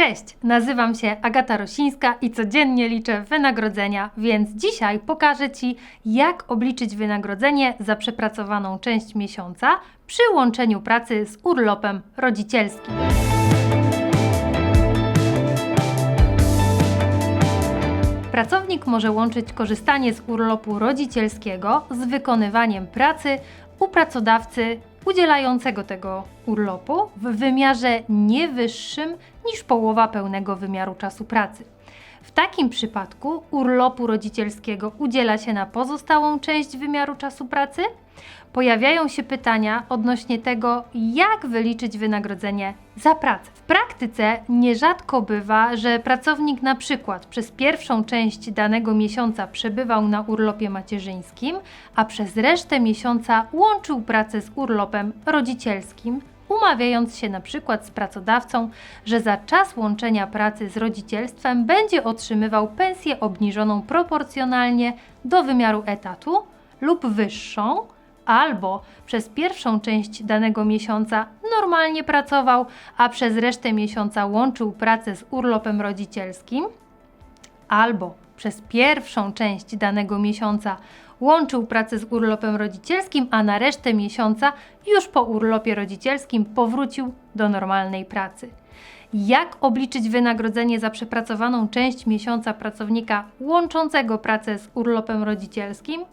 Cześć, nazywam się Agata Rosińska i codziennie liczę wynagrodzenia, więc dzisiaj pokażę Ci, jak obliczyć wynagrodzenie za przepracowaną część miesiąca przy łączeniu pracy z urlopem rodzicielskim. Pracownik może łączyć korzystanie z urlopu rodzicielskiego z wykonywaniem pracy u pracodawcy udzielającego tego urlopu w wymiarze nie wyższym niż połowa pełnego wymiaru czasu pracy. Takim przypadku urlopu rodzicielskiego udziela się na pozostałą część wymiaru czasu pracy. Pojawiają się pytania odnośnie tego, jak wyliczyć wynagrodzenie za pracę. W praktyce nierzadko bywa, że pracownik na przykład przez pierwszą część danego miesiąca przebywał na urlopie macierzyńskim, a przez resztę miesiąca łączył pracę z urlopem rodzicielskim, umawiając się na przykład z pracodawcą, że za czas łączenia pracy z rodzicielstwem będzie otrzymywał pensję obniżoną proporcjonalnie do wymiaru etatu lub wyższą, albo przez pierwszą część danego miesiąca normalnie pracował, a przez resztę miesiąca łączył pracę z urlopem rodzicielskim, albo przez pierwszą część danego miesiąca łączył pracę z urlopem rodzicielskim, a na resztę miesiąca już po urlopie rodzicielskim powrócił do normalnej pracy. Jak obliczyć wynagrodzenie za przepracowaną część miesiąca pracownika łączącego pracę z urlopem rodzicielskim?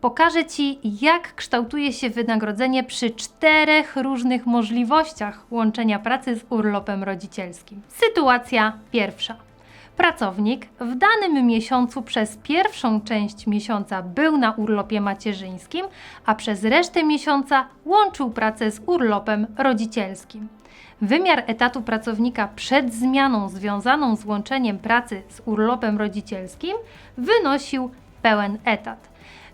Pokażę Ci, jak kształtuje się wynagrodzenie przy czterech różnych możliwościach łączenia pracy z urlopem rodzicielskim. Sytuacja pierwsza. Pracownik w danym miesiącu przez pierwszą część miesiąca był na urlopie macierzyńskim, a przez resztę miesiąca łączył pracę z urlopem rodzicielskim. Wymiar etatu pracownika przed zmianą związaną z łączeniem pracy z urlopem rodzicielskim wynosił pełen etat.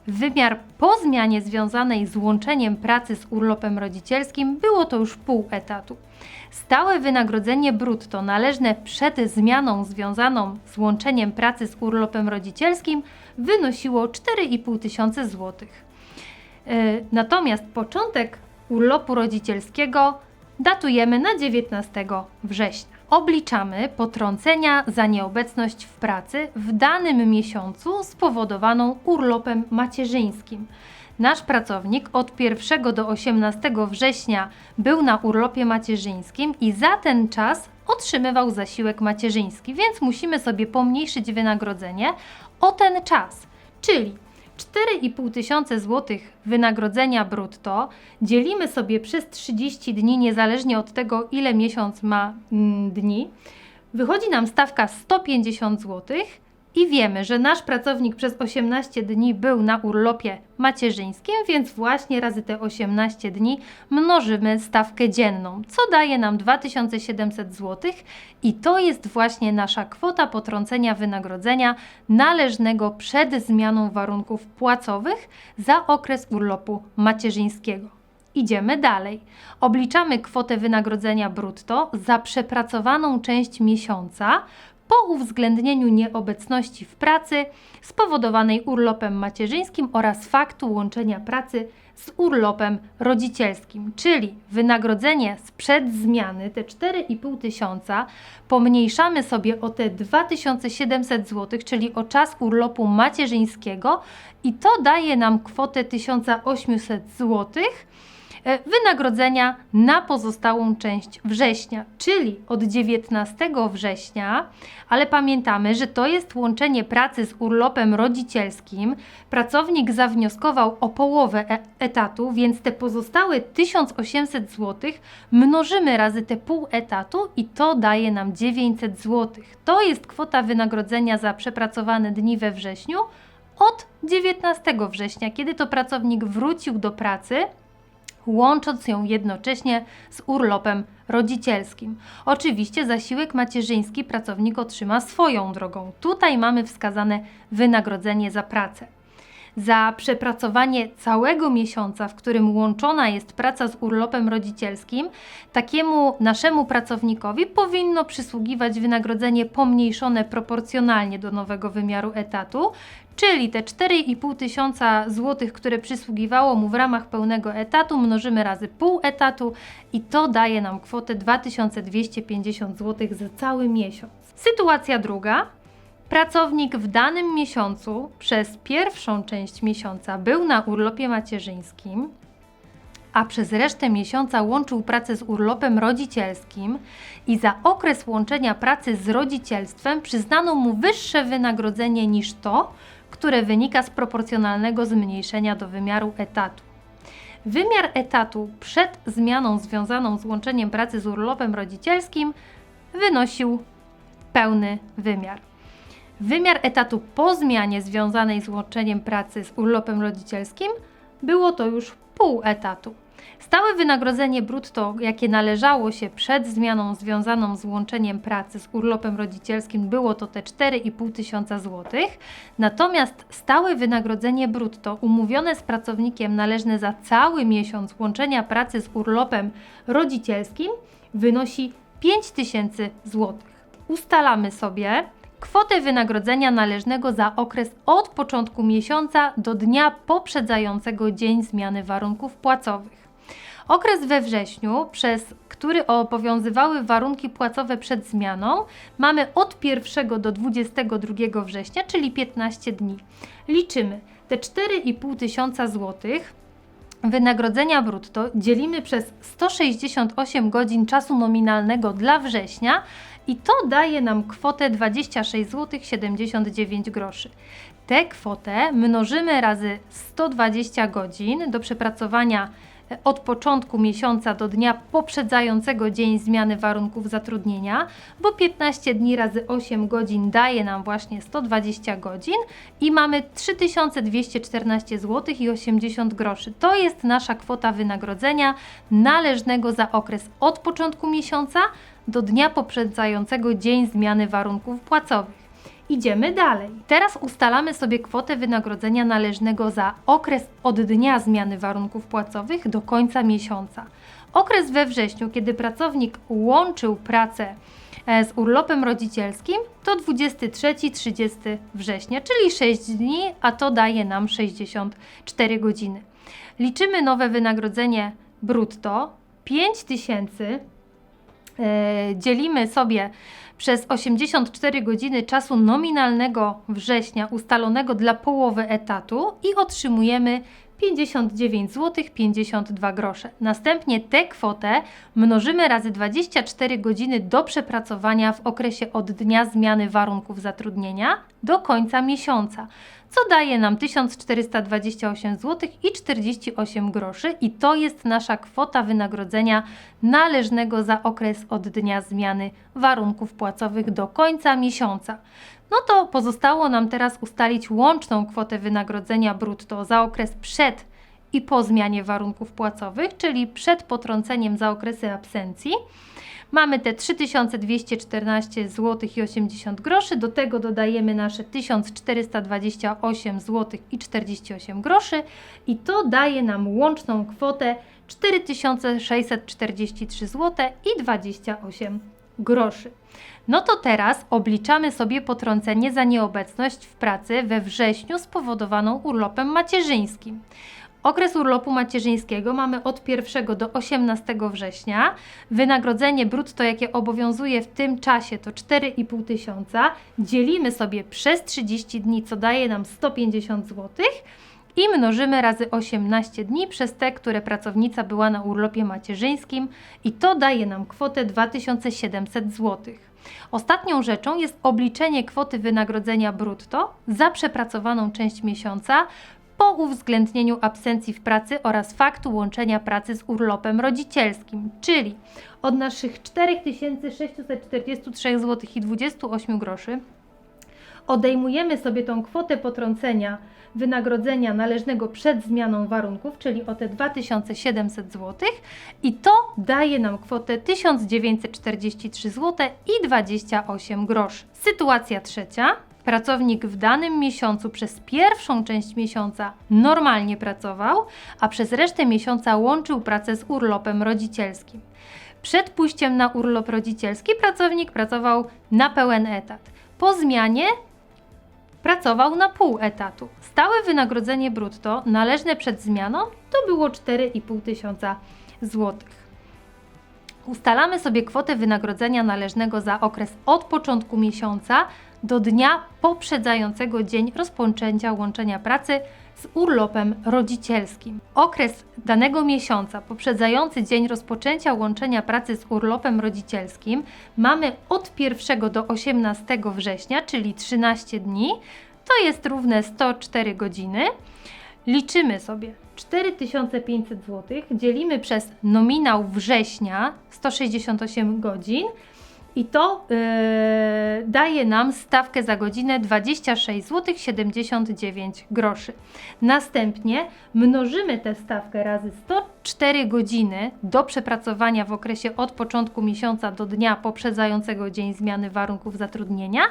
Wymiar po zmianie związanej z łączeniem pracy z urlopem rodzicielskim było to już pół etatu. Stałe wynagrodzenie brutto należne przed zmianą związaną z łączeniem pracy z urlopem rodzicielskim wynosiło 4,5 tysiące złotych. Yy, Natomiast początek urlopu rodzicielskiego datujemy na 19 września. Obliczamy potrącenia za nieobecność w pracy w danym miesiącu spowodowaną urlopem macierzyńskim. Nasz pracownik od 1 do 18 września był na urlopie macierzyńskim i za ten czas otrzymywał zasiłek macierzyński, więc musimy sobie pomniejszyć wynagrodzenie o ten czas, czyli 4,5 tysiące złotych wynagrodzenia brutto dzielimy sobie przez 30 dni, niezależnie od tego, ile miesiąc ma mm, dni. Wychodzi nam stawka 150 złotych i wiemy, że nasz pracownik przez 18 dni był na urlopie macierzyńskim, więc właśnie razy te 18 dni mnożymy stawkę dzienną, co daje nam 2700 zł i to jest właśnie nasza kwota potrącenia wynagrodzenia należnego przed zmianą warunków płacowych za okres urlopu macierzyńskiego. Idziemy dalej. Obliczamy kwotę wynagrodzenia brutto za przepracowaną część miesiąca po uwzględnieniu nieobecności w pracy spowodowanej urlopem macierzyńskim oraz faktu łączenia pracy z urlopem rodzicielskim, czyli wynagrodzenie sprzed zmiany, te 4,5 tysiąca, pomniejszamy sobie o te 2700 zł, czyli o czas urlopu macierzyńskiego i to daje nam kwotę 1800 złotych wynagrodzenia na pozostałą część września, czyli od 19 września, ale pamiętamy, że to jest łączenie pracy z urlopem rodzicielskim. Pracownik zawnioskował o połowę e etatu, więc te pozostałe 1800 zł mnożymy razy te pół etatu i to daje nam 900 zł. To jest kwota wynagrodzenia za przepracowane dni we wrześniu od 19 września, kiedy to pracownik wrócił do pracy łącząc ją jednocześnie z urlopem rodzicielskim. Oczywiście zasiłek macierzyński pracownik otrzyma swoją drogą. Tutaj mamy wskazane wynagrodzenie za pracę. Za przepracowanie całego miesiąca, w którym łączona jest praca z urlopem rodzicielskim, takiemu naszemu pracownikowi powinno przysługiwać wynagrodzenie pomniejszone proporcjonalnie do nowego wymiaru etatu, czyli te 4,5 tysiąca złotych, które przysługiwało mu w ramach pełnego etatu, mnożymy razy pół etatu i to daje nam kwotę 2250 zł za cały miesiąc. Sytuacja druga. Pracownik w danym miesiącu przez pierwszą część miesiąca był na urlopie macierzyńskim, a przez resztę miesiąca łączył pracę z urlopem rodzicielskim i za okres łączenia pracy z rodzicielstwem przyznano mu wyższe wynagrodzenie niż to, które wynika z proporcjonalnego zmniejszenia do wymiaru etatu. Wymiar etatu przed zmianą związaną z łączeniem pracy z urlopem rodzicielskim wynosił pełny wymiar. Wymiar etatu po zmianie związanej z łączeniem pracy z urlopem rodzicielskim było to już pół etatu. Stałe wynagrodzenie brutto, jakie należało się przed zmianą związaną z łączeniem pracy z urlopem rodzicielskim, było to te 4,5 tysiąca złotych. Natomiast stałe wynagrodzenie brutto umówione z pracownikiem należne za cały miesiąc łączenia pracy z urlopem rodzicielskim wynosi 5 tysięcy złotych. Ustalamy sobie kwotę wynagrodzenia należnego za okres od początku miesiąca do dnia poprzedzającego dzień zmiany warunków płacowych. Okres we wrześniu, przez który obowiązywały warunki płacowe przed zmianą, mamy od 1 do 22 września, czyli 15 dni. Liczymy te 4,5 tysiąca złotych wynagrodzenia brutto dzielimy przez 168 godzin czasu nominalnego dla września i to daje nam kwotę 26 zł 79 groszy. Tę kwotę mnożymy razy 120 godzin do przepracowania e, od początku miesiąca do dnia poprzedzającego dzień zmiany warunków zatrudnienia, bo 15 dni razy 8 godzin daje nam właśnie 120 godzin i mamy 3214 zł i 80 groszy. To jest nasza kwota wynagrodzenia należnego za okres od początku miesiąca do dnia poprzedzającego dzień zmiany warunków płacowych. Idziemy dalej. Teraz ustalamy sobie kwotę wynagrodzenia należnego za okres od dnia zmiany warunków płacowych do końca miesiąca. Okres we wrześniu, kiedy pracownik łączył pracę e, z urlopem rodzicielskim, to 23-30 września, czyli 6 dni, a to daje nam 64 godziny. Liczymy nowe wynagrodzenie brutto 5000 e, dzielimy sobie przez 84 godziny czasu nominalnego września ustalonego dla połowy etatu i otrzymujemy 59 zł 52 grosze. Następnie tę kwotę mnożymy razy 24 godziny do przepracowania w okresie od dnia zmiany warunków zatrudnienia do końca miesiąca, co daje nam 1428 zł i 48 groszy i to jest nasza kwota wynagrodzenia należnego za okres od dnia zmiany warunków płacowych do końca miesiąca. No to pozostało nam teraz ustalić łączną kwotę wynagrodzenia brutto za okres przed i po zmianie warunków płacowych, czyli przed potrąceniem za okresy absencji. Mamy te 3214 zł i 80 groszy, do tego dodajemy nasze 1428 zł i 48 groszy i to daje nam łączną kwotę 4643 zł i 28 groszy. No to teraz obliczamy sobie potrącenie za nieobecność w pracy we wrześniu spowodowaną urlopem macierzyńskim. Okres urlopu macierzyńskiego mamy od 1 do 18 września. Wynagrodzenie brutto, jakie obowiązuje w tym czasie, to 4,5 tysiąca. Dzielimy sobie przez 30 dni, co daje nam 150 zł. I mnożymy razy 18 dni przez te, które pracownica była na urlopie macierzyńskim, i to daje nam kwotę 2700 zł. Ostatnią rzeczą jest obliczenie kwoty wynagrodzenia brutto za przepracowaną część miesiąca po uwzględnieniu absencji w pracy oraz faktu łączenia pracy z urlopem rodzicielskim, czyli od naszych 4643 zł i 28 groszy odejmujemy sobie tą kwotę potrącenia wynagrodzenia należnego przed zmianą warunków, czyli o te 2700 zł i to daje nam kwotę 1943 zł i 28 groszy. Sytuacja trzecia. Pracownik w danym miesiącu przez pierwszą część miesiąca normalnie pracował, a przez resztę miesiąca łączył pracę z urlopem rodzicielskim. Przed pójściem na urlop rodzicielski pracownik pracował na pełen etat. Po zmianie pracował na pół etatu. Stałe wynagrodzenie brutto należne przed zmianą to było 4,5 tysiąca złotych. Ustalamy sobie kwotę wynagrodzenia należnego za okres od początku miesiąca do dnia poprzedzającego dzień rozpoczęcia łączenia pracy z urlopem rodzicielskim. Okres danego miesiąca poprzedzający dzień rozpoczęcia łączenia pracy z urlopem rodzicielskim mamy od 1 do 18 września, czyli 13 dni. To jest równe 104 godziny. Liczymy sobie 4500 zł, dzielimy przez nominał września 168 godzin i to yy, daje nam stawkę za godzinę 26 zł 79 groszy. Następnie mnożymy tę stawkę razy 104 godziny do przepracowania w okresie od początku miesiąca do dnia poprzedzającego dzień zmiany warunków zatrudnienia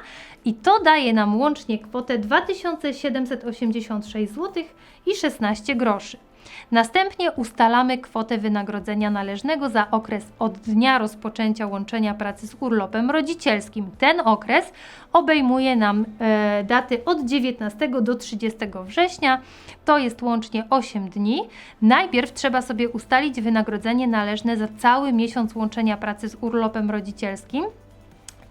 i to daje nam łącznie kwotę 2786 zł i 16 groszy. Następnie ustalamy kwotę wynagrodzenia należnego za okres od dnia rozpoczęcia łączenia pracy z urlopem rodzicielskim. Ten okres obejmuje nam e, daty od 19 do 30 września, to jest łącznie 8 dni. Najpierw trzeba sobie ustalić wynagrodzenie należne za cały miesiąc łączenia pracy z urlopem rodzicielskim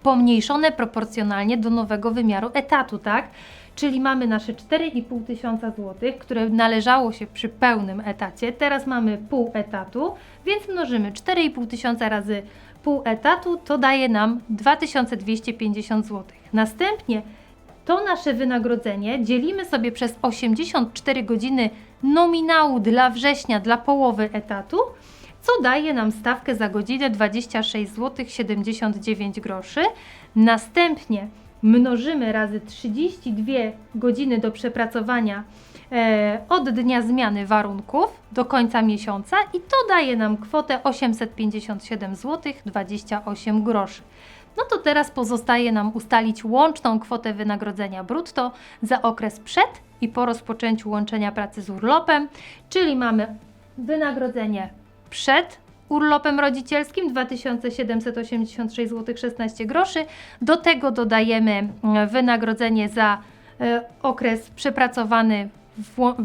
pomniejszone proporcjonalnie do nowego wymiaru etatu, tak? Czyli mamy nasze 4,5 tysiąca złotych, które należało się przy pełnym etacie. Teraz mamy pół etatu, więc mnożymy 4,5 tysiąca razy pół etatu, to daje nam 2250 złotych. Następnie to nasze wynagrodzenie dzielimy sobie przez 84 godziny nominału dla września, dla połowy etatu, co daje nam stawkę za godzinę 26 zł 79 groszy. Następnie mnożymy razy 32 godziny do przepracowania e, od dnia zmiany warunków do końca miesiąca i to daje nam kwotę 857 zł 28 groszy. No to teraz pozostaje nam ustalić łączną kwotę wynagrodzenia brutto za okres przed i po rozpoczęciu łączenia pracy z urlopem, czyli mamy wynagrodzenie przed urlopem rodzicielskim 2786 zł 16 groszy. Do tego dodajemy mm, wynagrodzenie za e, okres przepracowany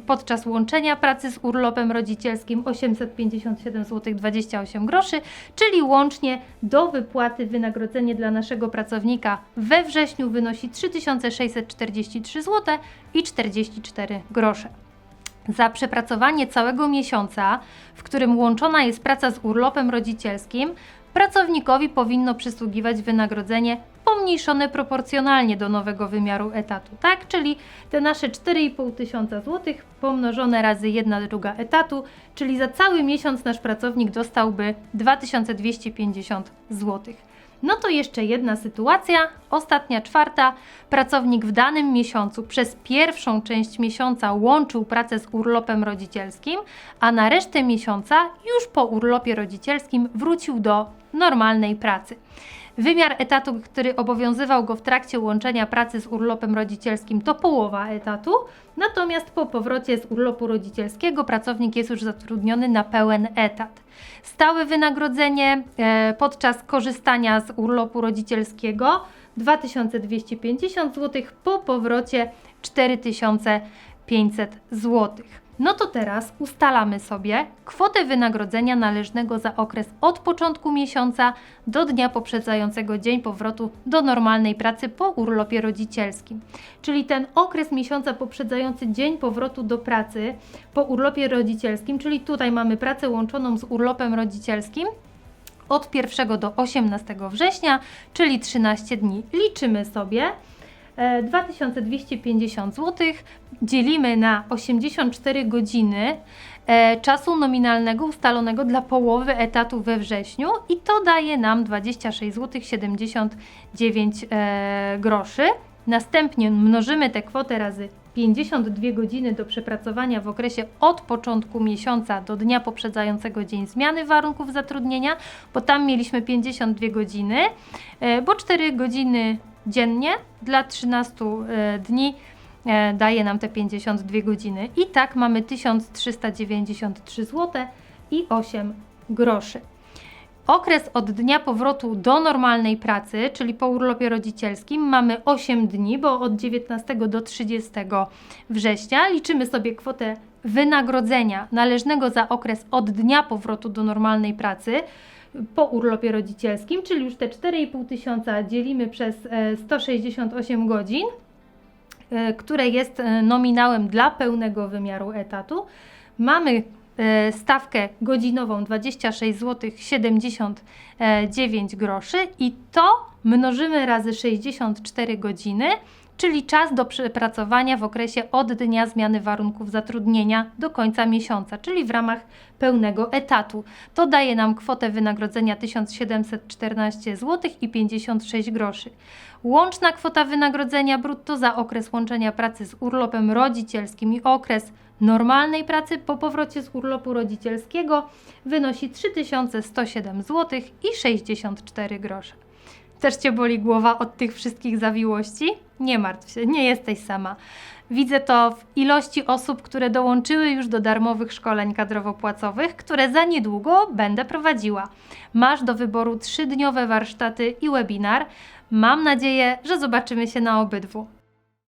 podczas łączenia pracy z urlopem rodzicielskim 857 zł 28 groszy, czyli łącznie do wypłaty wynagrodzenie dla naszego pracownika we wrześniu wynosi 3643 zł i 44 grosze. Za przepracowanie całego miesiąca, w którym łączona jest praca z urlopem rodzicielskim, pracownikowi powinno przysługiwać wynagrodzenie pomniejszone proporcjonalnie do nowego wymiaru etatu, tak? Czyli te nasze 4,5 tysiąca złotych pomnożone razy 1 druga etatu, czyli za cały miesiąc nasz pracownik dostałby 2250 złotych. No to jeszcze jedna sytuacja, ostatnia czwarta. Pracownik w danym miesiącu przez pierwszą część miesiąca łączył pracę z urlopem rodzicielskim, a na resztę miesiąca już po urlopie rodzicielskim wrócił do normalnej pracy. Wymiar etatu, który obowiązywał go w trakcie łączenia pracy z urlopem rodzicielskim, to połowa etatu, natomiast po powrocie z urlopu rodzicielskiego pracownik jest już zatrudniony na pełen etat. Stałe wynagrodzenie e, podczas korzystania z urlopu rodzicielskiego 2250 zł, po powrocie 4500 zł. No to teraz ustalamy sobie kwotę wynagrodzenia należnego za okres od początku miesiąca do dnia poprzedzającego dzień powrotu do normalnej pracy po urlopie rodzicielskim. Czyli ten okres miesiąca poprzedzający dzień powrotu do pracy po urlopie rodzicielskim, czyli tutaj mamy pracę łączoną z urlopem rodzicielskim, od 1 do 18 września, czyli 13 dni. Liczymy sobie. 2250 zł dzielimy na 84 godziny e, czasu nominalnego ustalonego dla połowy etatu we wrześniu i to daje nam 26 zł 79 e, groszy. Następnie mnożymy tę kwotę razy 52 godziny do przepracowania w okresie od początku miesiąca do dnia poprzedzającego dzień zmiany warunków zatrudnienia, bo tam mieliśmy 52 godziny, e, bo 4 godziny dziennie dla 13 e, dni e, daje nam te 52 godziny. I tak mamy 1393 zł i 8 groszy. Okres od dnia powrotu do normalnej pracy, czyli po urlopie rodzicielskim, mamy 8 dni, bo od 19 do 30 września liczymy sobie kwotę wynagrodzenia należnego za okres od dnia powrotu do normalnej pracy po urlopie rodzicielskim, czyli już te 4,5 tysiąca dzielimy przez e, 168 godzin, e, które jest e, nominałem dla pełnego wymiaru etatu. Mamy e, stawkę godzinową 26 zł 79 groszy i to mnożymy razy 64 godziny, czyli czas do przepracowania w okresie od dnia zmiany warunków zatrudnienia do końca miesiąca, czyli w ramach pełnego etatu. To daje nam kwotę wynagrodzenia 1714 zł i 56 groszy. Łączna kwota wynagrodzenia brutto za okres łączenia pracy z urlopem rodzicielskim i okres normalnej pracy po powrocie z urlopu rodzicielskiego wynosi 3107 zł i 64 grosze. Też Cię boli głowa od tych wszystkich zawiłości? Nie martw się, nie jesteś sama. Widzę to w ilości osób, które dołączyły już do darmowych szkoleń kadrowo-płacowych, które za niedługo będę prowadziła. Masz do wyboru trzydniowe warsztaty i webinar. Mam nadzieję, że zobaczymy się na obydwu.